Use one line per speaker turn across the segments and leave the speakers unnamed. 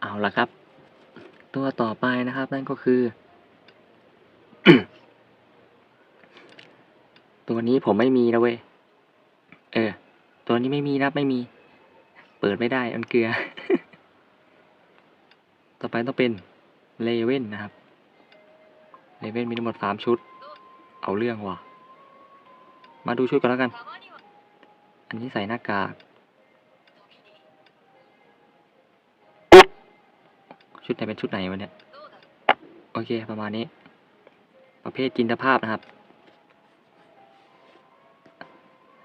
เอาละครับ ตัวต่อไปนะครับนั่นก็คือ ตัวนี้ผมไม่มีนะเว้ยเออ ตัวนี้ไม่มีนะไม่มี เปิดไม่ได้มันเกลือ ต่อไปต้องเป็นเลเว่นนะครับเลเว่นมีทั้งหมดสามชุด เอาเรื่องว่ะ มาดูชุดกันแล้วกัน อันนี้ใส่หน้ากาก ชุดไหนเป็นชุดไหนวะเนี่ย โอเคประมาณนี้ ประเภทจินตภาพนะครับ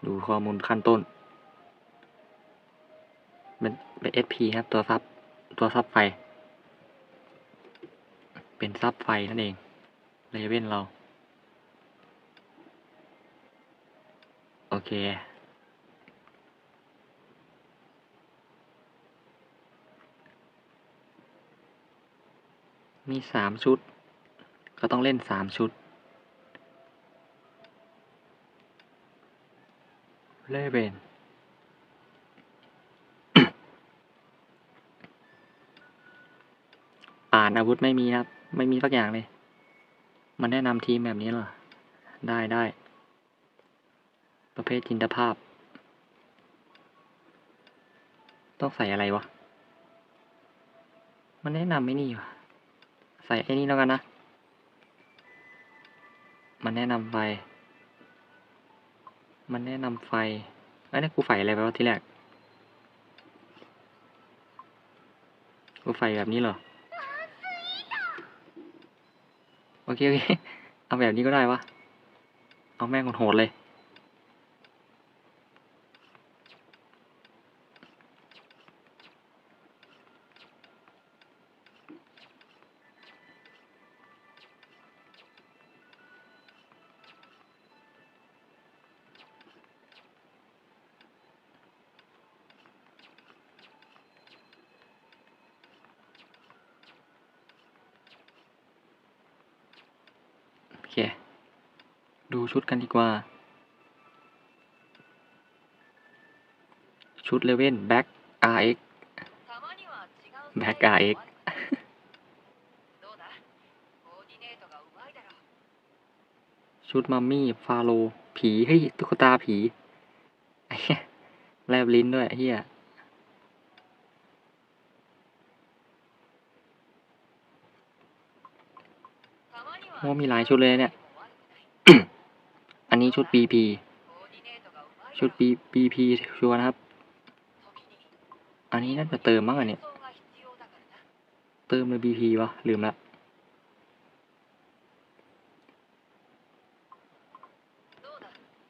ดูข้อมูลขั้นต้น เป็นเป็น SP ครับ ตัวซับ ตัวซับไฟ เป็นซับไฟนั่นเองเลเว่นเรา โอเค มีสามชุด ก็ต้องเล่นสามชุดเลเวนอ่านอาวุธไม่มีครับ ไม่มีสักอย่างเลย มันแนะนำทีมแบบนี้เหรอ ได้ได้ ประเภทจินตภาพ ต้องใส่อะไรวะ มันแนะนำไม่นี่วะ ส่ไอ้นี่แล้วกันนะ มันแนะนำไฟ มันแนะนำไฟไอ้ยนี่กูใส่อะไรไปวะทีแรก กูใส่แบบนี้เหรอ โอเคโอเค เอาแบบนี้ก็ได้วะ เอาแม่งโหดเลย ดูชุดกันดีกว่า ชุดเลเว่นแบ็ก RX แบ็ก RX ชุดมัมมี่ ฟาโล ผี เฮ้ย ตุ๊กตาผีแลบลิ้นด้วยเฮียโอ้มีหลายชุดเลยเนี่ย นนี้ชุด BP ชุด BP ชัวร์นะครับ อันนี้น่าจะเติมมั้งอันเนี่ยเติมเลย BP วะ ลืมละ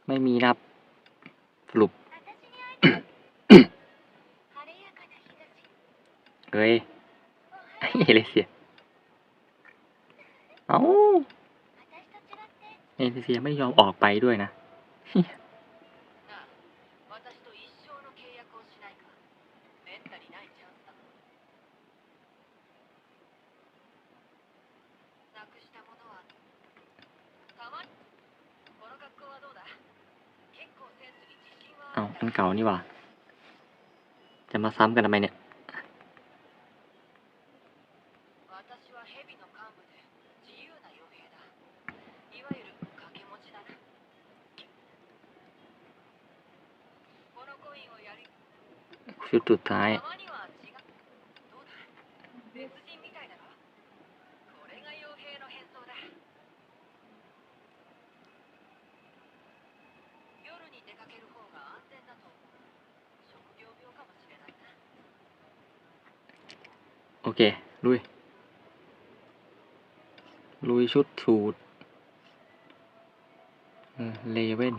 ไม่มีนะครับสรุปเฮ้ยไอ้เอเลเซีย เอ้า เอเลเซียไม่ยอมออกไปด้วยนะ เอาอันเก่านี่หว่า จะมาซ้ำกันทำไมเนี่ย ชุดสุดท้าย โอเค ลุย ลุยชุดสูตรเลเว่น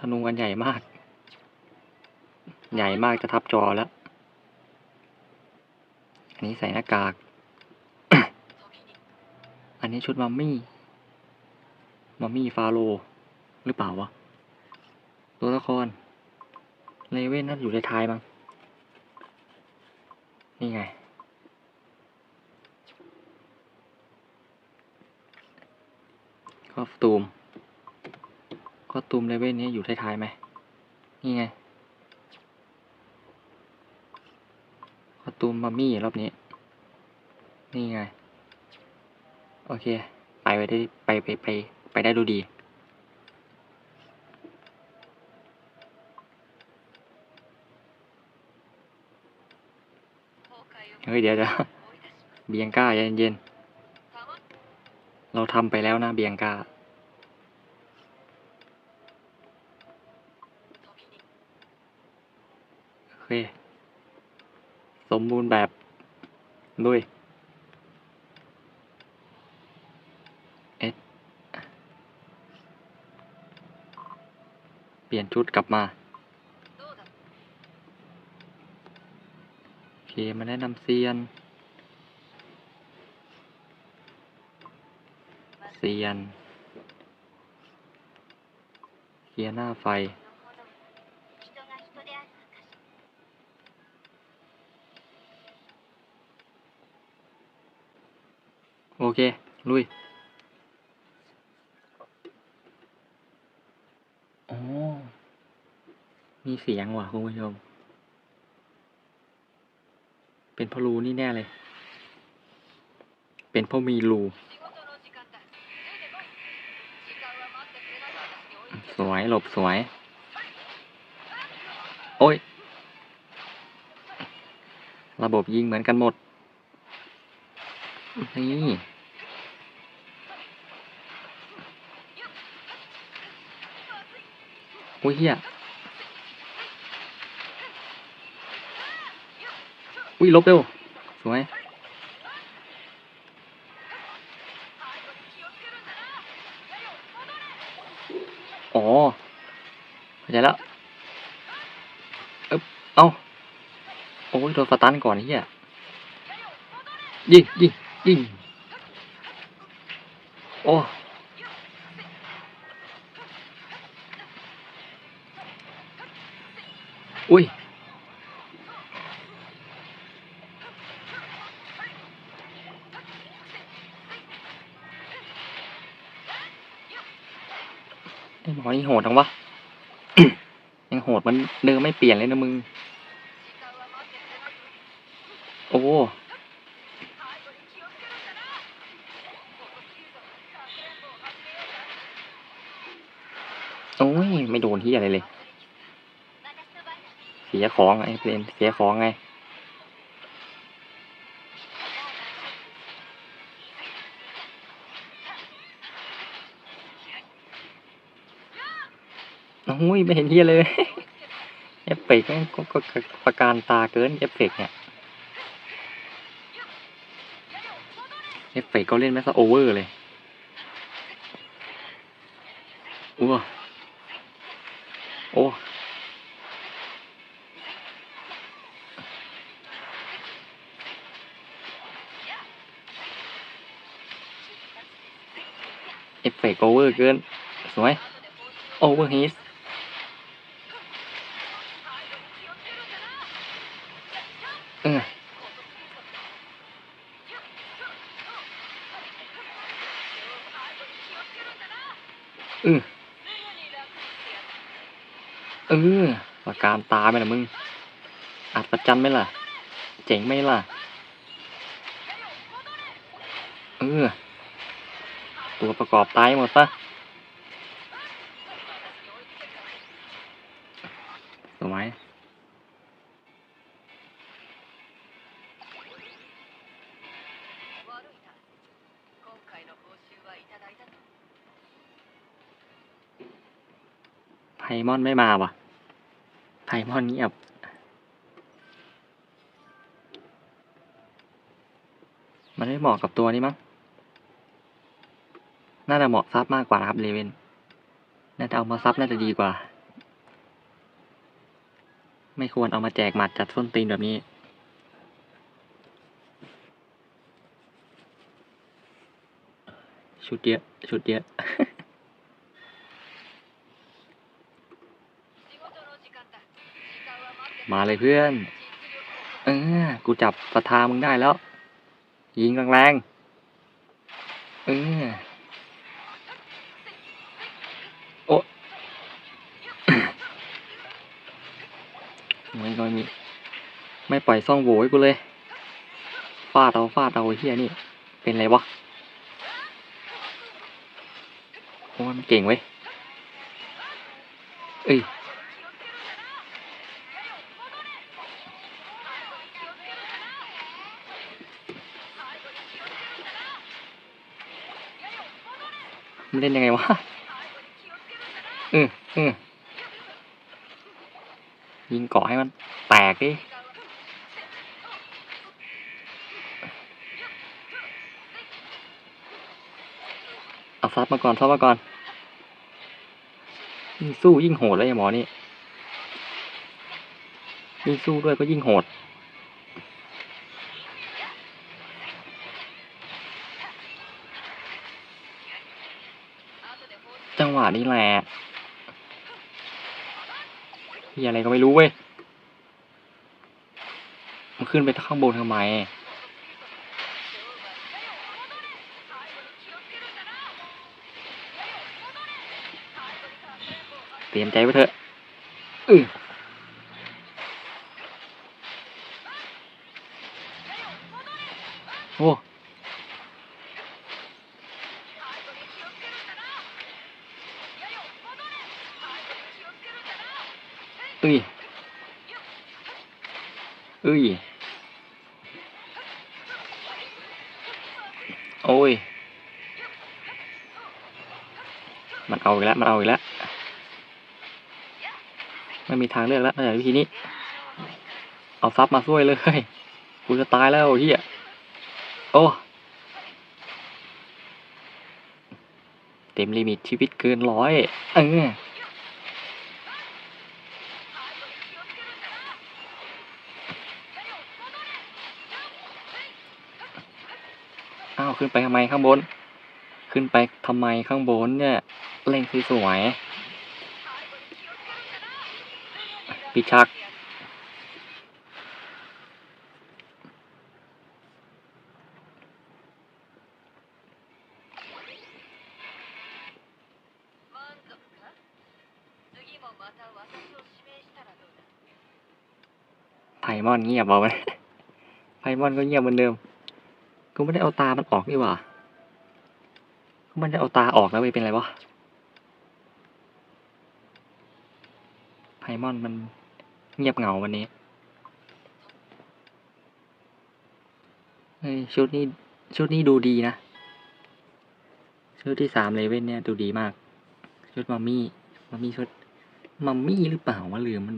ธนูกันใหญ่มาก ใหญ่มากจะทับจอแล้ว อันนี้ใส่หน้ากาก อันนี้ชุดมัมมี่ มัมมี่ฟาโรห์หรือเปล่าวะ ตัวละคร เลเว่นน่าอยู่ในท้ายมั้ง นี่ไงคอสตูม คอสตูมเลเว่นนี้อยู่ท้ายๆไหม นี่ไงก็ตัวมัมมี่รอบนี้ นี่ไง โอเค ไปไปได้ไปไปไปไปได้ดูดี เฮ้ย เดี๋ยวเดี๋ยวเบียงก้าเย็นเย็นๆเราทำไปแล้วนะเบียงก้า โอ เค สมบูรณ์แบบด้วยเอสเปลี่ยนชุดกลับมาโอเคมาแนะนำเซียน เซียนเคียร์หน้าไฟ โอเค ลุยอ๋อมีเสียงว่ะคุณผู้ชม เป็นเพราะรูนี่แน่เลย เป็นเพราะมีรูสวยหลบสวย โอ้ย ระบบยิงเหมือนกันหมด นี่โอ้ยเฮียอุ้ยลบเร็ว สวยอ๋อเข้าใจแล้วเอ๊บเอ้า โอ้ยโดนสตันก่อนเฮียยิงยิง ยิงโอ้อุ้ยไอ้หมอนี่โหดจังวะ ยังโหดมันเดิมไม่เปลี่ยนเลยนะมึง โอ้ โอ้ยไม่โดนที่อะไรเลย เสียของไอ้เป็นเสียของไงโอ้ยไม่เห็นที่เลยเอฟเฟกต์แม่งก็ก็ก็ประการตาเกินเอฟเฟกต์เนี่ยเอฟเฟกต์ก็เล่นไม่ซะโอเวอร์เลยอ้ว โอ้เอฟเฟกต์โอเวอร์เกิน สวย โอเวอร์ฮิสเออเออ เออประการตาไหมล่ะมึง อัดประจันไหมล่ะ เจ๋งไหมล่ะ เออ ตัวประกอบตายหมดซะสวยไพมอนไม่มาว่ะ มอนเงียบ มันไม่เหมาะกับตัวนี้มั้ง น่าจะเหมาะซับมากกว่านะครับเลเวนน่าจะเอามาซับน่าจะดีกว่า ไม่ควรเอามาแจกหมัดจัดส้นตีนแบบนี้ชุดเยอะชุดเยอะ มาเลยเพื่อนเออกูจับสทามึงได้แล้ว ยิงแรงๆเออโอ้ไม่ก็มีไม่ปล่อยซ่องโหวให้กูเลย ฟาดเอาฟาดเอาเฮียนี่ เป็นไรวะโอ้มันเก่งเว้ยเอ้ย มัน เล่นยังไงวะอืออือยิงเกาะให้มันแตกดิเอาซัดมาก่อนซัดมาก่อนยิ่งสู้ยิ่งโหดเลยไอ้หมอนี่ยิ่งสู้ด้วยก็ยิ่งโหด จังหวะ นี้แหละที่อะไรก็ไม่รู้เว้ย มันขึ้นไปข้างบนทำไม เตรียมใจไว้เถอะอือโอ้ เอ้ย เอ้ย โอ้ย มันเอาอีกแล้ว มันเอาอีกแล้ว ไม่มีทางเลือกแล้วนอกจากวิธีนี้ เอาซับมาช่วยเลย กูจะตายแล้วเฮียโอ้เต็มลิมิตชีวิตเกินร้อย เออาขึ้นไปทำไมข้างบน ขึ้นไปทำไมข้างบนเนี่ยเล่นสวยปิชักไพมอนเงียบเอาไหมไพมอนก็เงียบเหมือนเดิม กูไม่ได้เอาตามันออกนี่หว่ากูไม่ได้เอาตาออกแล้วไปเป็นไรวะไพมอนมันเงียบเหงาวันนี้ชุดนี้ชุดนี้ดูดีนะ ชุดที่สามเลเว่นเนี่ยดูดีมาก ชุดมัมมี่มัมมี่ชุดมัมมี่หรือเปล่าวะหรือมัน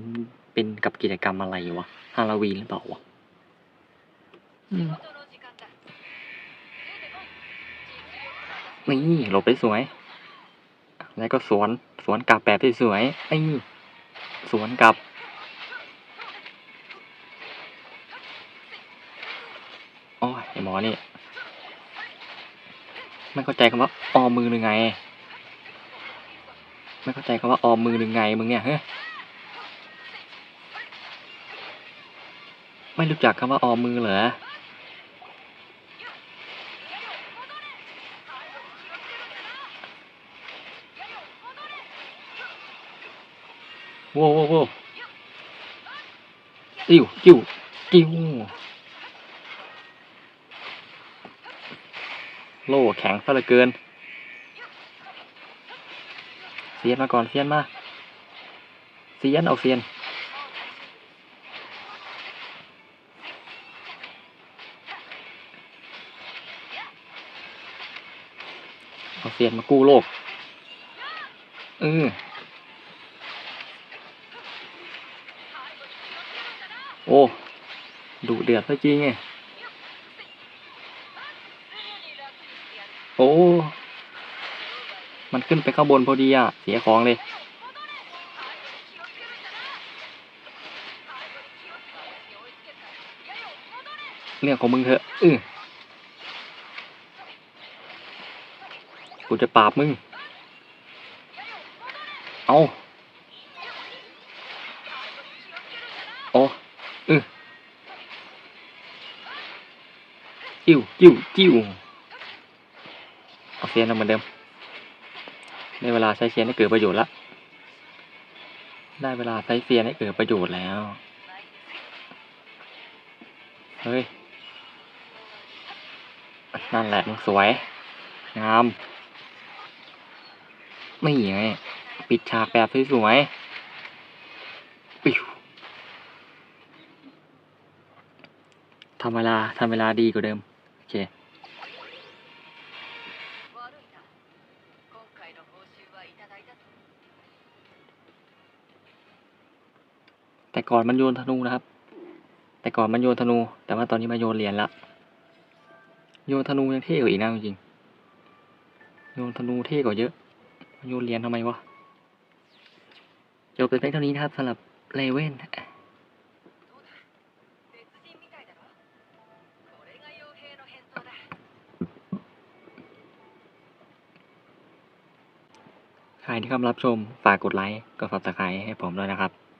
เป็นกับกิจกรรมอะไรวะฮาโลวีนหรือเปล่าวะ นี่หลบได้สวย แล้วก็สวนสวนกลับแบบที่สวยนี่สวนกลับ โอ้ยหมอนี่ไม่เข้าใจคำว่าออมมือหรือไง ไม่เข้าใจคำว่าออมมือหรือไงมึงเนี่ยเฮ้ยไม่รู้จักคำว่าออมมือเหรอ โว้วโว้วโว้วติ้วติ้วติ้วโล่แข็งซะเหลือเกินเซียนมาก่อนเซียนมาเซียนเอาเซียนเอาเซียนมากู้โลกเออ อ้ดุเดือดซะจริงไงโอ้ มันขึ้นไปข้างบนพอดีอะ เสียของเลย เรื่องของมึงเถอะ อือกูจะปราบมึง เอาโอ้อือ จิ้วจิ้วจิ้วเอาเซียนเอาเหมือนเดิมได้เวลาใช้เซียนให้เกิดประโยชน์ละได้เวลาใช้เซียนให้เกิดประโยชน์แล้ว เฮ้ย นั่นแหละมึงสวย งาม ไม่ไงปิดฉากแบบสวยๆปิวทำเวลาทำเวลาดีกว่าเดิม คแต่ก่อนมันโยนธนูนะครับ แต่ก่อนมันโยนธนู แต่ว่าตอนนี้มาโยนเหรียญละ โยนธนูยังเท่กว่าอีกนะจริง โยนธนูเท่กว่าเยอะ โยนเหรียญทำไมวะจบเป็นเท่านี้นะครับสำหรับเลเว่น ครที่เข้ามารับชม ฝากกดไลค์ กด subscribe ให้ผมด้วยนะครับ